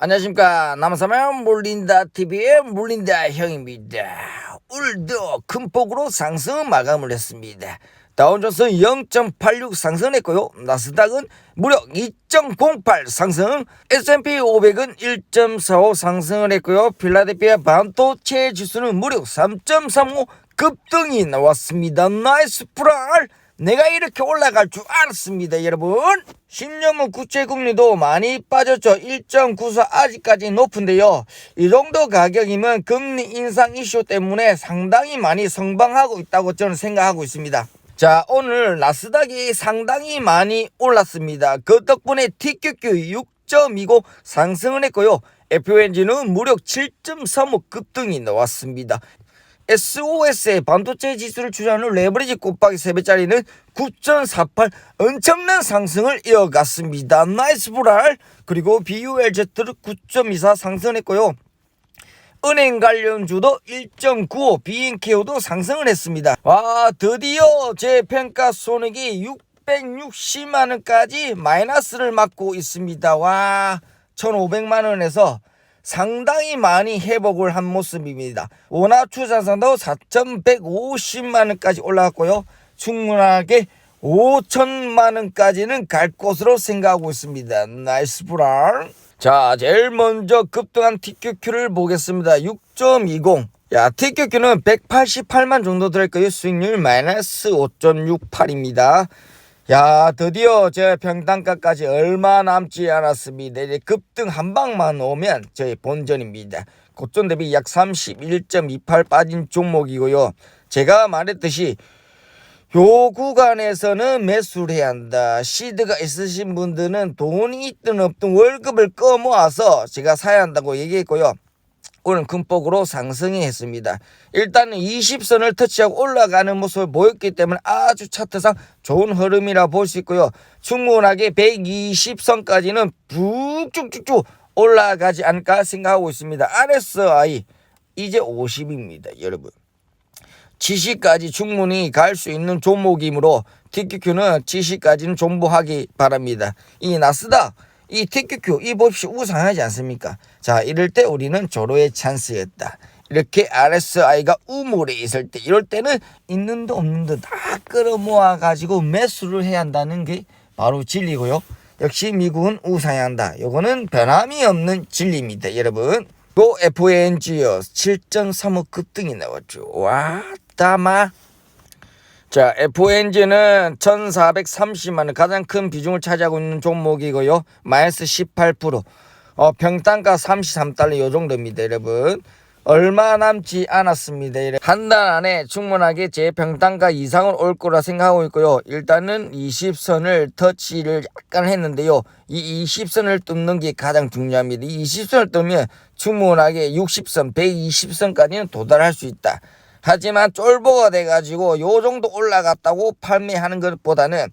안녕하십니까 남사면 물린다 TV의 물린다 형입니다. 오늘도 큰 폭으로 상승 마감을 했습니다. 다운존스 0.86 상승했고요. 나스닥은 무려 2.08 상승, S&P 500은 1.45 상승을 했고요. 필라델피아 반도체 지수는 무려 3.35 급등이 나왔습니다. 나이스 프랄! 내가 이렇게 올라갈 줄 알았습니다, 여러분. 10년물 국채 금리도 많이 빠졌죠. 1.94 아직까지 높은데요. 이 정도 가격이면 금리 인상 이슈 때문에 상당히 많이 성방하고 있다고 저는 생각하고 있습니다. 자, 오늘 나스닥이 상당히 많이 올랐습니다. 그 덕분에 TQQ 6.29 상승을 했고요. FONG는 무려 7.35 급등이 나왔습니다. SOS의 반도체 지수를 추산하는 레버리지 곱하기 3배짜리는 9.48 엄청난 상승을 이어갔습니다. 나이스 브랄 그리고 BULZ를 9.24 상승했고요. 은행 관련주도 1.95 BNKO도 상승을 했습니다. 와 드디어 제 평가 손익이 660만 원까지 마이너스를 맞고 있습니다. 와 1,500만 원에서 상당히 많이 회복을 한 모습입니다. 원화 추산상도 4,150만 원까지 올라갔고요. 충분하게 5천만 원까지는 갈 것으로 생각하고 있습니다. 나이스 브랄. 자, 제일 먼저 급등한 TQQ를 보겠습니다. 6.20. 야, TQQ는 188만 정도 들었고요. 수익률 마이너스 5.68입니다. 야, 드디어 제 평단가까지 얼마 남지 않았습니다. 이제 급등 한 방만 오면 저희 본전입니다. 고점 대비 약 31.28 빠진 종목이고요. 제가 말했듯이 요 구간에서는 매수를 해야 한다. 시드가 있으신 분들은 돈이 있든 없든 월급을 꺼모아서 제가 사야 한다고 얘기했고요. 오늘 큰 폭으로 상승이 했습니다. 일단은 20선을 터치하고 올라가는 모습을 보였기 때문에 아주 차트상 좋은 흐름이라 볼 수 있고요. 충분하게 120선까지는 북쭉쭉쭉 올라가지 않을까 생각하고 있습니다. RSI 이제 50입니다. 여러분. 70까지 충분히 갈 수 있는 종목이므로 TQQ는 70까지는 존버하기 바랍니다. 이 나스닥, 이 TQQ, 이 몹시 우상하지 않습니까? 자, 이럴 때 우리는 조로의 찬스였다. 이렇게 RSI가 우물에 있을 때, 이럴 때는 있는 도 없는 도 다 끌어모아 가지고 매수를 해야 한다는 게 바로 진리고요. 역시 미국은 우상해야 한다. 요거는 변함이 없는 진리입니다, 여러분. 또 FNG요 7.35 급등이 나왔죠. 와, 따마. 자, FNG는 1,430만 원 가장 큰 비중을 차지하고 있는 종목이고요. 마이너스 18%. 어, 평단가 33달러 요 정도입니다, 여러분. 얼마 남지 않았습니다. 한 달 안에 충분하게 제 평단가 이상은 올 거라 생각하고 있고요. 일단은 20선을 터치를 약간 했는데요. 이 20선을 뚫는 게 가장 중요합니다. 이 20선을 뚫으면 충분하게 60선, 120선까지는 도달할 수 있다. 하지만 쫄보가 돼가지고 요 정도 올라갔다고 판매하는 것보다는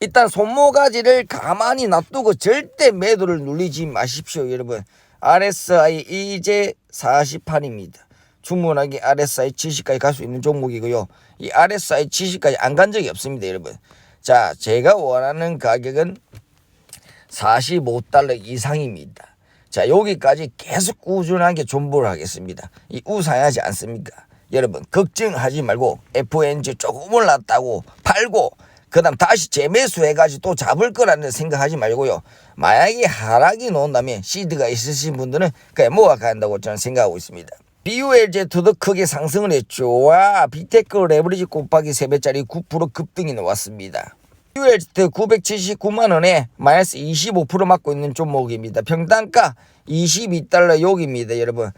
일단 손모가지를 가만히 놔두고 절대 매도를 눌리지 마십시오, 여러분. RSI 이제 48입니다. 충분하게 RSI 70까지 갈 수 있는 종목이고요. 이 RSI 70까지 안 간 적이 없습니다, 여러분. 자, 제가 원하는 가격은 45달러 이상입니다. 자, 여기까지 계속 꾸준하게 존버를 하겠습니다. 이 우상하지 않습니까? 여러분, 걱정하지 말고 FNG 조금 올랐다고 팔고 그 다음 다시 재매수해가지고 또 잡을 거라는 생각하지 말고요. 만약에 하락이 나온다면 시드가 있으신 분들은 그냥 모아가야 한다고 저는 생각하고 있습니다. BULZ도 크게 상승을 했죠. 와, 비테크 레버리지 곱하기 3배짜리 9% 급등이 나왔습니다. BULZ 979만 원에 마이너스 25% 맞고 있는 종목입니다. 평단가 22달러 여기입니다, 여러분.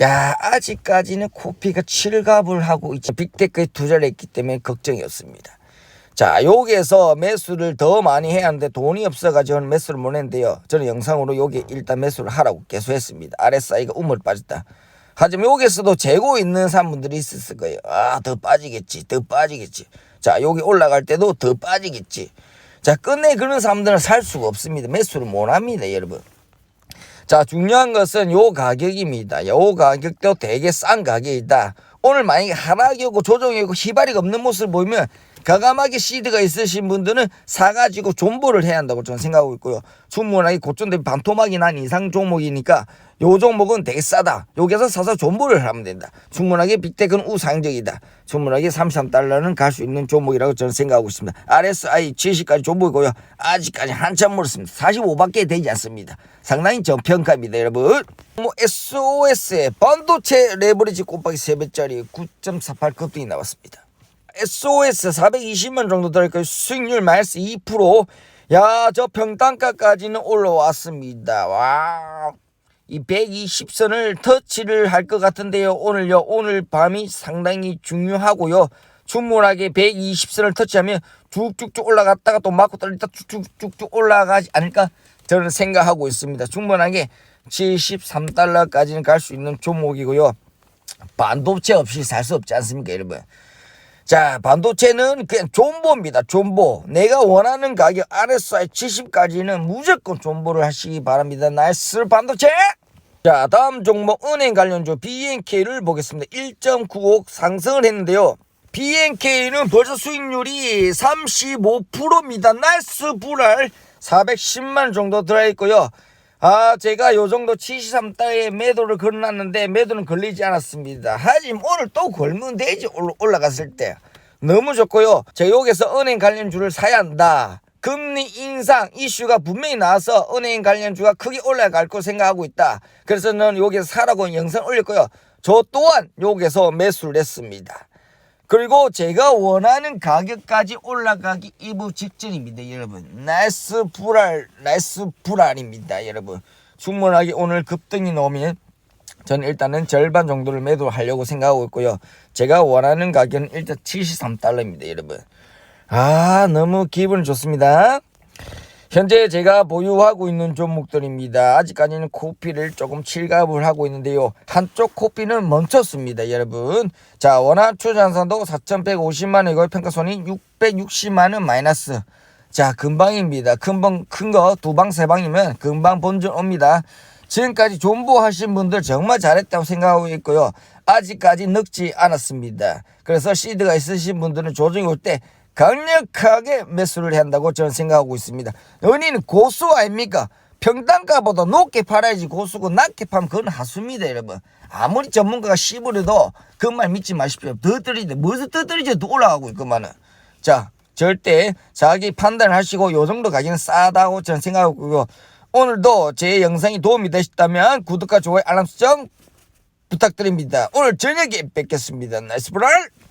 야, 아직까지는 코피가 칠갑을 하고 있지. 빅테크에 투자를 했기 때문에 걱정이 없습니다. 자, 여기에서 매수를 더 많이 해야 하는데 돈이 없어가지고 매수를 못 했는데요. 저는 영상으로 여기 일단 매수를 하라고 계속 했습니다. RSI가 우물 빠졌다. 하지만 여기에서도 재고 있는 사람들이 있었을 거예요. 아, 더 빠지겠지. 더 빠지겠지. 자, 여기 올라갈 때도 더 빠지겠지. 자, 끝내 그런 사람들은 살 수가 없습니다. 매수를 못 합니다, 여러분. 자, 중요한 것은 요 가격입니다. 요 가격도 되게 싼 가격이다. 오늘 만약에 하락이 오고 조정이 오고 희발이 없는 모습을 보이면 가감하게 시드가 있으신 분들은 사가지고 존버를 해야 한다고 저는 생각하고 있고요. 충분하게 고점 대비 반토막이 난 이상 종목이니까 요 종목은 되게 싸다. 여기서 사서 존버를 하면 된다. 충분하게 빅테크는 우상적이다. 충분하게 33달러는 갈 수 있는 종목이라고 저는 생각하고 있습니다. RSI 70까지 존버이고요. 아직까지 한참 멀었습니다. 45밖에 되지 않습니다. 상당히 저평가입니다, 여러분. 뭐 SOS의 반도체 레버리지 곱하기 3배짜리 9.48 급등이 나왔습니다. SOS 420만 정도 들어있고 수익률 마이너스 2%. 야, 저 평단가까지는 올라왔습니다. 와. 이 120선을 터치를 할 것 같은데요. 오늘요. 오늘 밤이 상당히 중요하고요. 충분하게 120선을 터치하면 쭉쭉쭉 올라갔다가 또 맞고 떨리다 쭉쭉쭉쭉 올라가지 않을까 저는 생각하고 있습니다. 충분하게 73달러까지는 갈 수 있는 종목이고요. 반도체 없이 살 수 없지 않습니까, 여러분? 자, 반도체는 그냥 존버입니다. 존버. 내가 원하는 가격 RSI 70까지는 무조건 존버를 하시기 바랍니다. 나이스 반도체! 자, 다음 종목 은행 관련주 BNK를 보겠습니다. 1.95 상승을 했는데요. BNK는 벌써 수익률이 35%입니다. 나이스 불알 410만 정도 들어있고요. 아, 제가 요 정도 73달에 매도를 걸어놨는데 매도는 걸리지 않았습니다. 하지만 오늘 또 걸면 되지 올라- 올라갔을 때. 너무 좋고요. 제가 여기서 은행 관련주를 사야 한다. 금리 인상 이슈가 분명히 나와서 은행 관련주가 크게 올라갈 거 생각하고 있다. 그래서 저는 여기서 사라고 영상 올렸고요. 저 또한 여기서 매수를 했습니다. 그리고 제가 원하는 가격까지 올라가기 이부 직전입니다, 여러분. 나이스 불알, 나이스 불알입니다, 여러분. 충분하게 오늘 급등이 나오면 저는 일단은 절반 정도를 매도하려고 생각하고 있고요. 제가 원하는 가격은 일단 73달러입니다, 여러분. 아, 너무 기분 좋습니다. 현재 제가 보유하고 있는 종목들입니다. 아직까지는 코피를 조금 칠갑을 하고 있는데요. 한쪽 코피는 멈췄습니다, 여러분. 자, 원화 추산선도 4,150만 원이고 평가손이 660만 원 마이너스. 자, 금방입니다. 금방 큰 거 두 방 세 방이면 금방 본전 옵니다. 지금까지 존버하신 분들 정말 잘했다고 생각하고 있고요. 아직까지 늙지 않았습니다. 그래서 시드가 있으신 분들은 조정이 올 때 강력하게 매수를 한다고 저는 생각하고 있습니다. 연인은 고수 아닙니까? 평단가보다 높게 팔아야지 고수고 낮게 파면 그건 하수입니다 여러분. 아무리 전문가가 씹으려도 그 말 믿지 마십시오. 더 떨어지는데 무슨 더 떨어져도 올라가고 있구만은. 자 절대 자기 판단을 하시고 요 정도 가격은 싸다고 저는 생각하고요. 오늘도 제 영상이 도움이 되셨다면 구독과 좋아요 알람 설정 부탁드립니다. 오늘 저녁에 뵙겠습니다. 나이스 브랄!